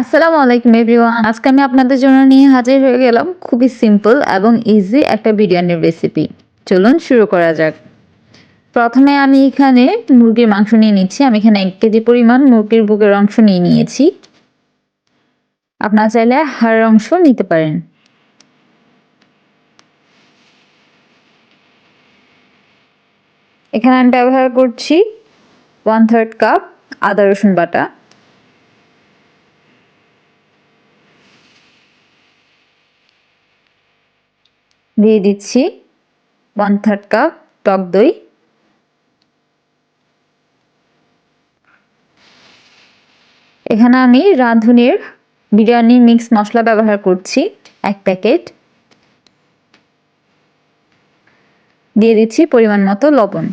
আসসালামু আলাইকুম এভরিওয়ান আজকে আমি আপনাদের জন্য নিয়ে হাজির হয়ে গেলাম খুবই সিম্পল এবং ইজি একটা বিরিয়ানির রেসিপি চলুন শুরু করা যাক। প্রথমে আমি এখানে মুরগির মাংস নিয়ে নিচ্ছি। আমি এখানে এক কেজি পরিমাণ মুরগির বুকের অংশ নিয়ে নিয়েছি। আপনারা চাইলে হাড়ের অংশ নিতে পারেন। এখানে আমি ব্যবহার করছি ওয়ান থার্ড কাপ আদা রসুন বাটা। দিয়ে দিচ্ছি ওয়ান থার্ড কাপ টক দই। এখানে আমি রাঁধুনির বিরিয়ানি মিক্স মশলা ব্যবহার করছি, এক প্যাকেট। দিয়ে দিচ্ছি পরিমাণ মতো লবণ।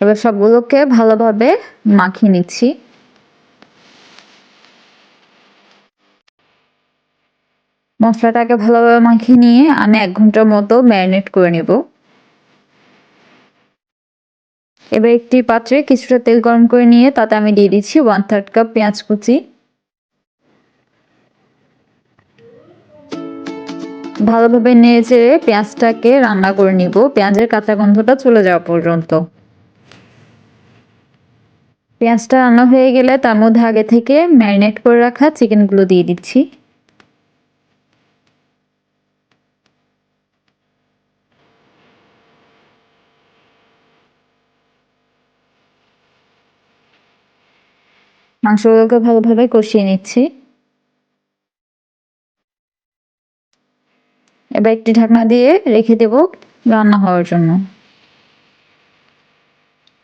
এবার সবগুলোকে ভালোভাবে মাখিয়ে নিচ্ছি। মশলাটাকে ভালোভাবে মাখিয়ে নিয়ে আমি এক ঘণ্টার মতো ম্যারিনেট করে নেব। এবার একটি পাত্রে কিছুটা তেল গরম করে নিয়ে তাতে আমি দিয়ে দিচ্ছি ওয়ান থার্ড কাপ পেঁয়াজ কুচি। ভালোভাবে নেড়ে পেঁয়াজটাকে রান্না করে নিব। পেঁয়াজের কাঁচা গন্ধটা চলে যাওয়া পর্যন্ত। পেঁয়াজটা রান্না হয়ে গেলে তার মধ্যে আগে থেকে ম্যারিনেট করে রাখা চিকেনগুলো দিয়ে দিচ্ছি। মাংসগুলোকে ভালোভাবে কষিয়ে নিচ্ছি। এবার একটি ঢাকনা দিয়ে রেখে দেব রান্না হওয়ার জন্য।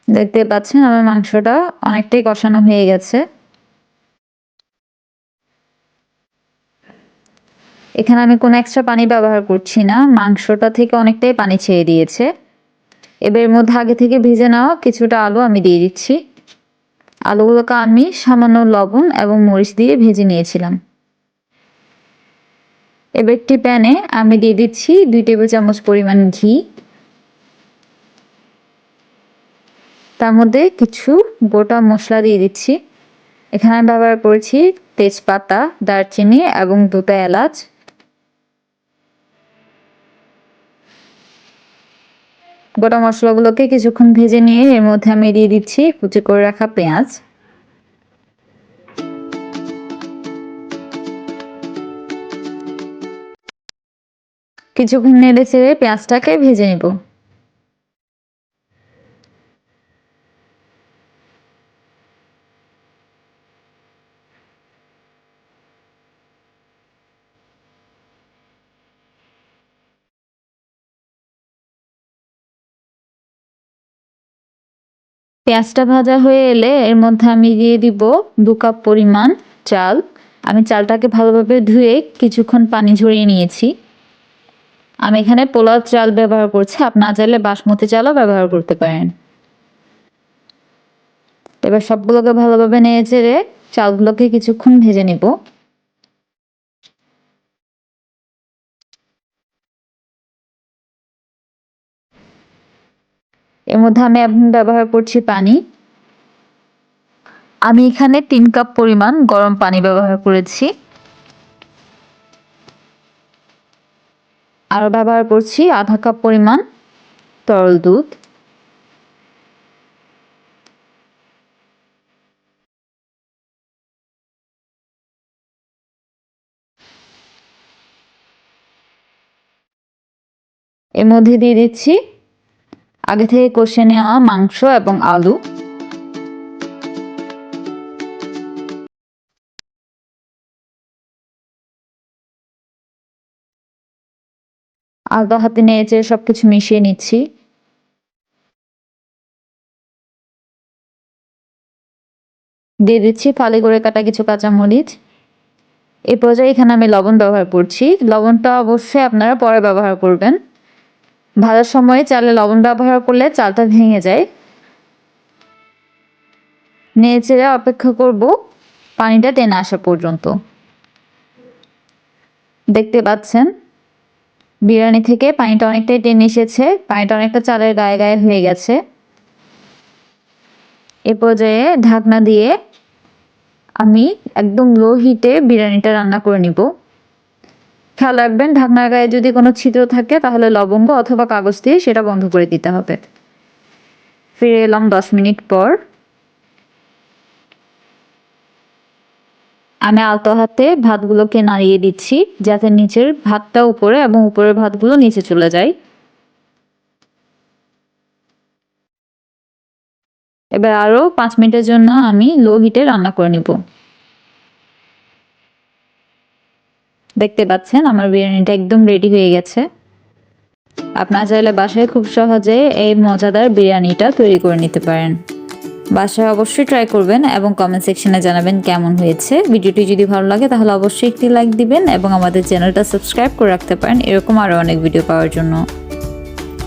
দেখতে পাচ্ছেন আমার মাংসটা অনেকটাই কষানো হয়ে গেছে। এখানে আমি কোনো এক্সট্রা পানি ব্যবহার করছি না, মাংসটা থেকে অনেকটাই পানি ছেড়ে দিয়েছে। এবার মধ্যে আগে থেকে ভেজে নেওয়া কিছুটা আলু আমি দিয়ে দিচ্ছি। আলুগুলোকে আমি সামান্য লবণ এবং মরিচ দিয়ে ভেজে নিয়েছিলাম। এবার একটি প্যানে আমি দিয়ে দিচ্ছি দুই টেবিল চামচ পরিমাণ ঘি। তার মধ্যে কিছু গোটা মশলা দিয়ে দিচ্ছি। এখানে ব্যবহার করেছি তেজপাতা, দারচিনি এবং দুটো এলাচ। গোটা মশলাগুলোকে কিছুক্ষণ ভেজে নিয়ে এর মধ্যে আমি দিয়ে দিচ্ছি কুচি করে রাখা পেঁয়াজ। কিছুক্ষণ নেড়ে চেড়ে পেঁয়াজটাকে ভেজে নেব। পেঁয়াজটা ভাজা হয়ে এলে এর মধ্যে আমি দিয়ে দিব দু কাপ পরিমাণ চাল। আমি চালটাকে ভালোভাবে ধুয়ে কিছুক্ষণ পানি ঝরিয়ে নিয়েছি। আমি এখানে পোলাও চাল ব্যবহার করছি। আপনার চাইলে বাসমতি চালও ব্যবহার করতে পারেন। এবার সবগুলোকে ভালোভাবে নিয়ে চেড়ে চালগুলোকে কিছুক্ষণ ভেজে নিব। এর মধ্যে আমি ব্যবহার করছি পানি। আমি এখানে তিন কাপ পরিমাণ গরম পানি ব্যবহার করেছি। আরও ব্যবহার করছি আধা কাপ পরিমাণ তরল দুধ। এর মধ্যে দিয়ে দিচ্ছি আগে থেকে কষে নেওয়া মাংস এবং আলু। আলতো হাতে নেড়ে সবকিছু মিশিয়ে নিচ্ছি। দিয়ে দিচ্ছি ফালি করে কাটা কিছু কাঁচামরিচ। এই পর্যায়ে এখানে আমি লবণ ব্যবহার করছি। লবণটা অবশ্যই আপনারা পরে ব্যবহার করবেন। ভাজার সময় চালে লবণ ব্যবহার করলে চালটা ভেঙে যায়। নেড়ে অপেক্ষা করব, পানিটা টেনে আসা পর্যন্ত। দেখতে পাচ্ছেন, বিরিয়ানি থেকে পানিটা অনেকটাই টেনে এসেছে, পানিটা অনেকটা চালের গায়ে গায়ে হয়ে গেছে। এ পর্যায়ে ঢাকনা দিয়ে আমি একদম লো হিটে বিরিয়ানিটা রান্না করে নিব। খেয়াল রাখবেন, ঢাকনার গায়ে যদি কোনো ছিদ্র থাকে, তাহলে লবঙ্গ অথবা কাগজ দিয়ে সেটা বন্ধ করে দিতে হবে। ফিরে এলাম দশ মিনিট পর। আমি আলতো হাতে ভাতগুলোকে নাড়িয়ে দিচ্ছি, যাতে নিচের ভাতটা উপরে এবং উপরের ভাতগুলো নিচে চলে যায়। এবার আরও পাঁচ মিনিটের জন্য আমি লো হিটে রান্না করে নিব। দেখতে পাচ্ছেন, আমার বিরিয়ানিটা একদম রেডি হয়ে গেছে। আপনারা চাইলে বাসায় খুব সহজে এই মজাদার বিরিয়ানিটা তৈরি করে নিতে পারেন। বাসায় অবশ্যই ট্রাই করবেন এবং কমেন্ট সেকশনে জানাবেন কেমন হয়েছে। ভিডিওটি যদি ভালো লাগে তাহলে অবশ্যই একটি লাইক দিবেন এবং আমাদের চ্যানেলটা সাবস্ক্রাইব করে রাখতে পারেন। এরকম আরও অনেক ভিডিও পাওয়ার জন্য।